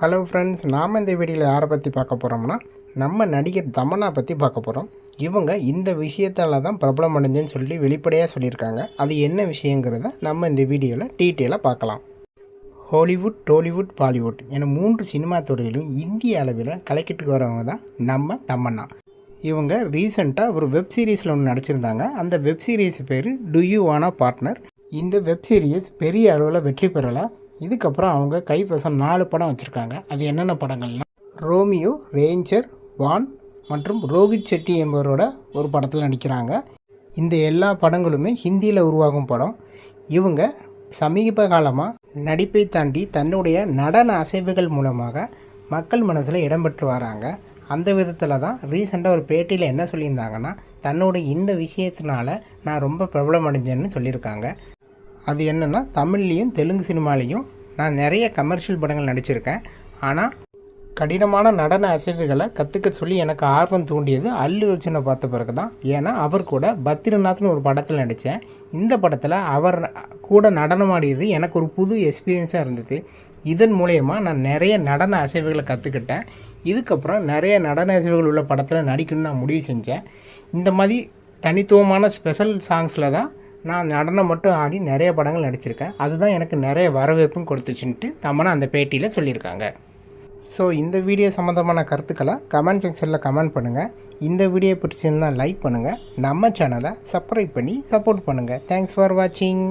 Hello friends நாம் இந்த வீடியோவில் யாரை பற்றி பார்க்க போகிறோம்னா நம்ம நடிகர் தமன்னா பற்றி பார்க்க போகிறோம் இவங்க இந்த விஷயத்தால் தான் பிரபலம் அடைஞ்சுன்னு சொல்லி வெளிப்படையாக சொல்லியிருக்காங்க. அது என்ன விஷயங்கிறத நம்ம இந்த வீடியோவில் டீட்டெயிலாக பார்க்கலாம். ஹாலிவுட் டோலிவுட் பாலிவுட் என மூன்று சினிமா துறையிலும் இந்திய அளவில் கலைக்கிட்டு வரவங்க தான் நம்ம தமன்னா இவங்க ரீசெண்டாக ஒரு வெப் சீரிஸில் ஒன்று நடிச்சிருந்தாங்க. அந்த வெப் சீரிஸ் பேர் டு யூ வானா பார்ட்னர் இந்த வெப் சீரிஸ் பெரிய அளவில் வெற்றி பெறலை. இதுக்கப்புறம் அவங்க கைவசம் நாலு படம் வச்சுருக்காங்க. அது என்னென்ன படங்கள்னா ரோமியோ ரேஞ்சர் வான் மற்றும் ரோஹித் செட்டி என்பவரோட ஒரு படத்தில் நடிக்கிறாங்க. இந்த எல்லா படங்களுமே ஹிந்தியில் உருவாகும் படம். இவங்க சமீப காலமாக நடிப்பை தாண்டி தன்னுடைய நடன அசைவுகள் மூலமாக மக்கள் மனசில் இடம்பெற்று வராங்க. அந்த விதத்தில் தான் ரீசெண்டாக ஒரு பேட்டியில் என்ன சொல்லியிருந்தாங்கன்னா தன்னோட இந்த விஷயத்தினால நான் ரொம்ப பிரபலம் அடைஞ்சேன்னு சொல்லியிருக்காங்க. அது என்னென்னா தமிழ்லேயும் தெலுங்கு சினிமாலேயும் நான் நிறைய கமர்ஷியல் படங்கள் நடிச்சிருக்கேன். ஆனால் கடினமான நடன அசைவுகளை கற்றுக்க சொல்லி எனக்கு ஆர்வம் தூண்டியது அல்லு அர்ஜுனை பார்த்த பிறகு தான் ஏன்னா அவர் கூட பத்ரிநாத்னு ஒரு படத்தில் நடித்தேன் இந்த படத்தில் அவர் கூட நடனமாடியது எனக்கு ஒரு புது எக்ஸ்பீரியன்ஸாக இருந்தது. இதன் மூலயமா நான் நிறைய நடன அசைவுகளை கற்றுக்கிட்டேன் இதுக்கப்புறம் நிறைய நடன அசைவுகள் உள்ள படத்தில் நடிக்கணும்னு நான் முடிவு செஞ்சேன். இந்த மாதிரி தனித்துவமான ஸ்பெஷல் சாங்ஸில் தான் நான் நடனம் மட்டும் ஆடி நிறைய படங்கள் நடிச்சிருக்கேன். அதுதான் எனக்கு நிறைய வரவேற்பும் கொடுத்துச்சுன்ட்டு தமனா அந்த பேட்டியில் சொல்லியிருக்காங்க. ஸோ இந்த வீடியோ சம்மந்தமான கருத்துக்களை கமெண்ட் செக்ஷனில் கமெண்ட் பண்ணுங்கள் இந்த வீடியோ பிடிச்சிருந்தால் லைக் பண்ணுங்கள் நம்ம சேனலை சப்ஸ்கிரைப் பண்ணி சப்போர்ட் பண்ணுங்கள் தேங்க்ஸ் ஃபார் வாட்சிங்